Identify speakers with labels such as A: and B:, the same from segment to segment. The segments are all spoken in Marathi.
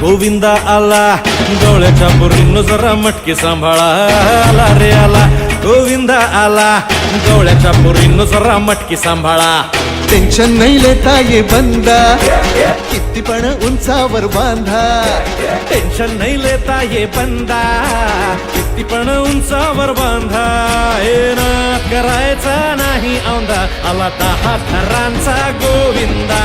A: गोविंदा
B: आला डोळ्याच्या बुरीनं जरा मटकी सांभाळा आला रे आला गोविंदा आला डोळ्याच्या बुरीनं जरा मटकी सांभाळा
C: टेन्शन नाही लेता ये बंदा किती पण उंचावर बांधा
B: टेन्शन नाही लेता ये बंदा किती पण उंचावर बांधा हे नाद करायचा नाही औंदा आला दहा थरांचा गोविंदा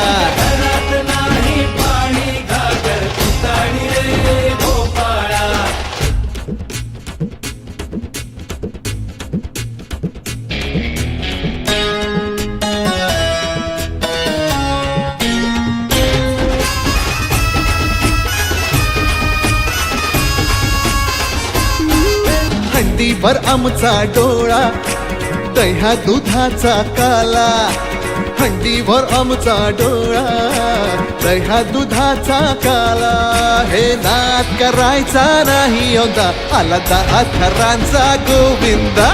C: हंडीवर आमचा डोळा दह्या दुधाचा काला. हंडीवर आमचा डोळा दह्या दुधाचा काला. हे नाद करायचा नाही होता आला दहा थरांचा गोविंदा.